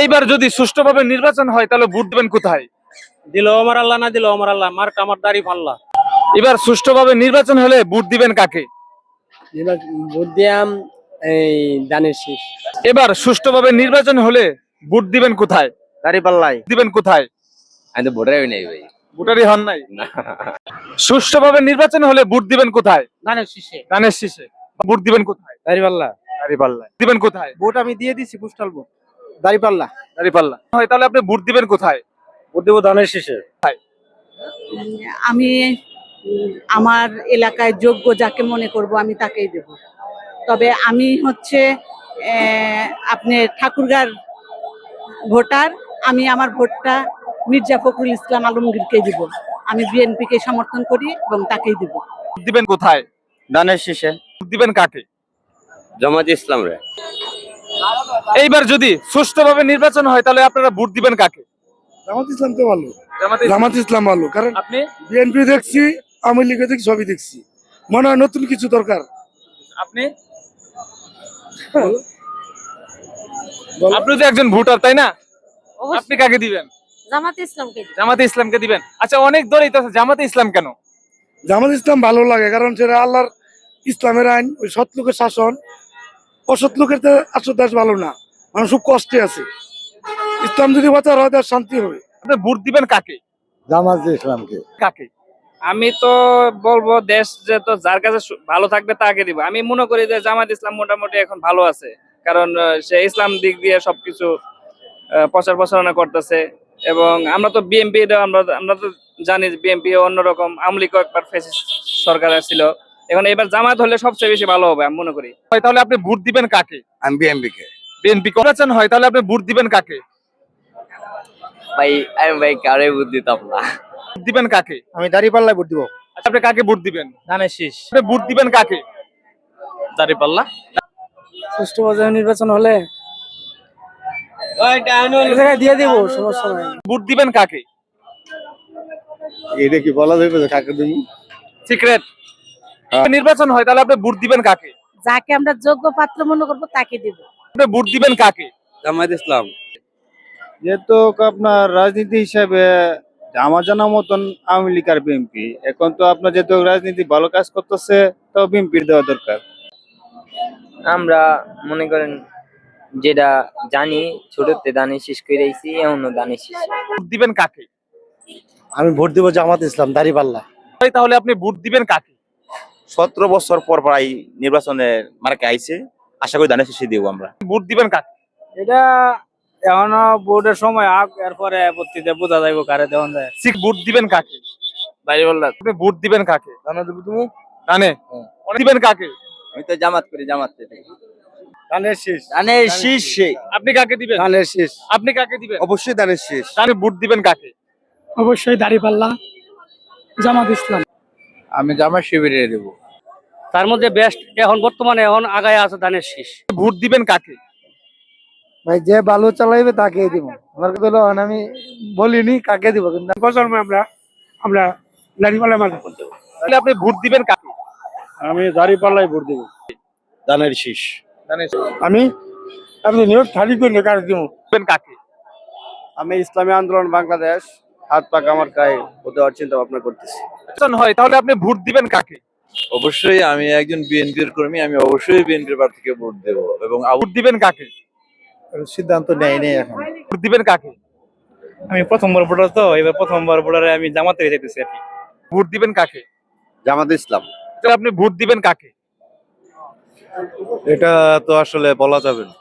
এইবার যদি সুষ্ঠুভাবে নির্বাচন হয় তাহলে ভোট দিবেন কোথায়? দিল আমার আল্লাহ না দিল আমার আল্লাহ। মার কামার দাড়ি পাল্লা। এবার সুষ্ঠুভাবে নির্বাচন হলে ভোট দিবেন কাকে? বুদ্ধিয়াম এই দানের শীষ। এবার সুষ্ঠুভাবে নির্বাচন হলে ভোট দিবেন কোথায়? দাড়ি পাল্লাই দিবেন কোথায়? আমি তো ভোটারই নেই ভাই। ভোটারই হন নাই? সুষ্ঠুভাবে নির্বাচন হলে ভোট দিবেন কোথায়? দানের শীষে। ভোট দিবেন কোথায়? দাড়ি পাল্লা। দাঁড়িপাল্লায় দিবেন কোথায়? ভোট আমি দিয়ে দিছি পোস্টাল ভোট। দাড়ি পাল্লা দাঁড়িপাল্লা। হয় তাহলে আপনি ভোট দিবেন কোথায়? ভোট দেবো ধানের শীষে। আমি আমার এলাকায় যোগ্য যাকে মনে করব আমি তাকেই দেব। তবে আমি হচ্ছে আহ, আপনার ঠাকুরগার ভোটার আমি আমার ভোটটা মির্জা ফখরুল ইসলাম আলমগীরকে দিব। আমি বিএনপিকে সমর্থন করি এবং তাকেই দিব। ভোট দিবেন কোথায়? ধানের শেষে। ভোট দিবেন কাকে? জামাত ইসলাম রে। এইবার যদি সুষ্ঠুভাবে নির্বাচন হয় তাহলে আপনারা ভোট দিবেন কাকে? জামাত ইসলাম তো ভালো। জামাত ইসলাম। ভালো কারণ আপনি? বিএনপি দেখছি আওয়ামী লীগে দেখছি সবই দেখছি। মনে হয় নতুন কিছু দরকার। আপনি? আপনি তো একজন ভোটার তাই না? আপনি কাকে দিবেন? জামাত ইসলামকে জামাতে ইসলামকে দিবেন। আচ্ছা অনেক দলই তো আছে, জামাতে ইসলাম কেন? জামাত ইসলাম ভালো লাগে কারণ সেটা আল্লাহর ইসলামের আইন ওই সৎ লোকের শাসন। অসৎ লোকের তো আসল দেশ ভালো না। মানুষ খুব কষ্টে আছে। ইসলাম যদি বাঁচার হয় তার শান্তি হবে। আপনি ভোট দিবেন কাকে? জামাত ইসলামকে। কাকে? আমি তো বলব দেশ যে তো যার কাছে ভালো থাকবে তাকে দিব। আমি মনে করি যে জামাত ইসলাম মোটামুটি এখন ভালো আছে। কারণ সে ইসলাম দিক দিয়ে সবকিছু প্রচার প্রচারণা করতেছে। এবং আমরা তো বিএনপি আমরা আমরা তো জানি বিএনপি অন্যরকম। আমলি কয়েকবার ফেসিস সরকার ছিল। এখন এবার জামাত হলে সবচেয়ে বেশি ভালো হবে আমি মনে করি। হয় তাহলে আপনি ভোট দিবেন কাকে? আমি বিএনপি কে বিএনপি নির্বাচন হয় তাহলে আপনি ভোট দিবেন কাকে? ভাই আমি ভাই কারে বুদ্ধি দিতাম না। ভোট দিবেন কাকে? আমি দাড়ি পাল্লাই ভোট দিব। আচ্ছা, আপনি কাকে ভোট দিবেন? ধানের শীষ। আপনি ভোট দিবেন কাকে? দাঁড়ি পাল্লা সুষ্ঠুভাবে নির্বাচন হলে জায়গায় দিয়ে দিব সমস্যা নাই। ভোট দিবেন কাকে? এটা কি বলা যাবে কাকে তুমি সিক্রেট। নির্বাচন হয় তাহলে আপনি ভোট দিবেন কাকে? যাকে আমরা যোগ্য পাত্র মনে করব তাকে দেব। আপনি ভোট দিবেন কাকে? জামাত ইসলাম। যেহেতু আপনার রাজনীতি হিসাবে আমার জানা মতন আওয়ামী লীগ আর বিএনপি। এখন তো আপনার যেহেতু রাজনীতি ভালো কাজ করতেছে তো বিএনপির দেওয়া দরকার। আমরা মনে করেন যেটা জানি ছোটতে দানে শেষ করে আইছি এমনও দানে শেষ। ভোট দিবেন কাকে? আমি ভোট দিব জামাত ইসলাম দাড়ি পাল্লা তাহলে আপনি ভোট দিবেন কাকে? সতেরো বছর পর প্রায় নির্বাচনে মার্কে আইছে। আশা করি দানের শেষে দিব আমরা। ভোট দিবেন কাকে এটা এখনও বোর্ডের সময় আগ এরপরে পত্রিতে বোঝা যাইব কারে দেওয়া যায়। ভোট দিবেন কাকে? আপনি ভোট দিবেন কাকে? জানা দেবো তুমি? জানে দিবেন কাকে? আমি তো জামাত করি জামাত ধানের শেষ। ধানের শীষে। আপনি কাকে দিবেন? ধানের শেষ। আপনি কাকে দিবেন? অবশ্যই ধানের শেষ। তাহলে ভোট দিবেন কাকে? অবশ্যই জামাত ইসলাম। আমি জামা শিবিরে দেবো। তার মধ্যে বেস্ট এখন বর্তমানে এখন আগায় আছে ধানের শীষ। ভোট দিবেন কাকে? ভাই যে ভালো চালাইবে তাকে দিব। আমার কথা হলো আমি বলিনি কাকে দিব কিন্তু প্রজন্মে আমরা আমরা দাড়ি পাল্লা মাঝে তাহলে আপনি ভোট দিবেন কাকে? আমি দাড়ি পাল্লাই ভোট দেবো। ধানের শেষ। আমি আমি নিয়োগ খালি করে কার দিব। দিবেন কাকে? আমি ইসলামী আন্দোলন বাংলাদেশ হাত পাক আমার গায়ে দেওয়ার চিন্তা ভাবনা করতেছি। নির্বাচন হয় তাহলে আপনি ভোট দিবেন কাকে? অবশ্যই আমি একজন বিএনপির কর্মী আমি অবশ্যই বিএনপির প্রার্থীকে ভোট দেবো এবং ভোট দিবেন কাকে? সিদ্ধান্ত নেয় নেই এখন। ভোট দিবেন কাকে? আমি প্রথমবার ভোটার তো এবার প্রথমবার ভোটারে আমি জামাতে যেতেছি আর কি। ভোট দিবেন কাকে? জামাত ইসলাম। তাহলে আপনি ভোট দিবেন কাকে? এটা তো আসলে বলা যাবে না।